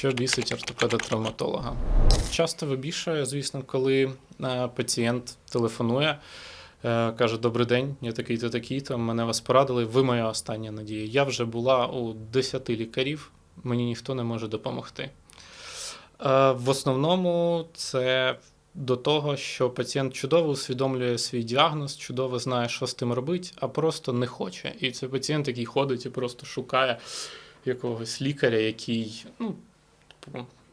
що бісить ортопеда-травматолога. Часто вибішує, звісно, коли е, пацієнт телефонує, е, каже: Добрий день, я такий-то такий-то, мене вас порадили. Ви моя остання надія. Я вже була у 10 лікарів, мені ніхто не може допомогти. Е, В основному це до того, що пацієнт чудово усвідомлює свій діагноз, чудово знає, що з тим робити, а просто не хоче. І це пацієнт, який ходить і просто шукає якогось лікаря, який ну,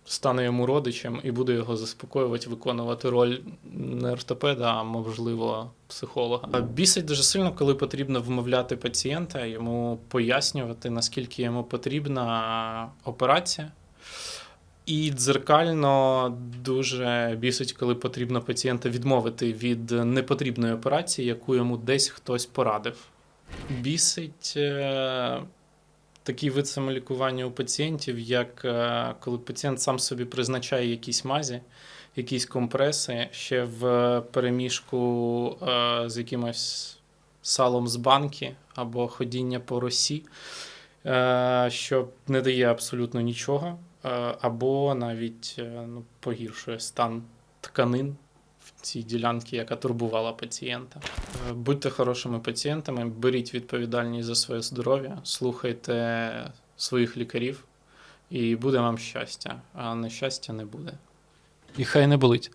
стане йому родичем і буде його заспокоювати, виконувати роль не ортопеда, а можливо психолога. Бісить дуже сильно, коли потрібно вмовляти пацієнта, йому пояснювати, наскільки йому потрібна операція. І дзеркально дуже бісить, коли потрібно пацієнта відмовити від непотрібної операції, яку йому десь хтось порадив. Бісить е, такий вид самолікування у пацієнтів, як е, коли пацієнт сам собі призначає якісь мазі, якісь компреси ще в переміжку е, з якимось салом з банки або ходіння по росі, е, що не дає абсолютно нічого, або навіть ну, погіршує стан тканин в цій ділянці, яка турбувала пацієнта. Е, Будьте хорошими пацієнтами, беріть відповідальність за своє здоров'я, слухайте своїх лікарів, і буде вам щастя, а нещастя не буде. І хай не болить.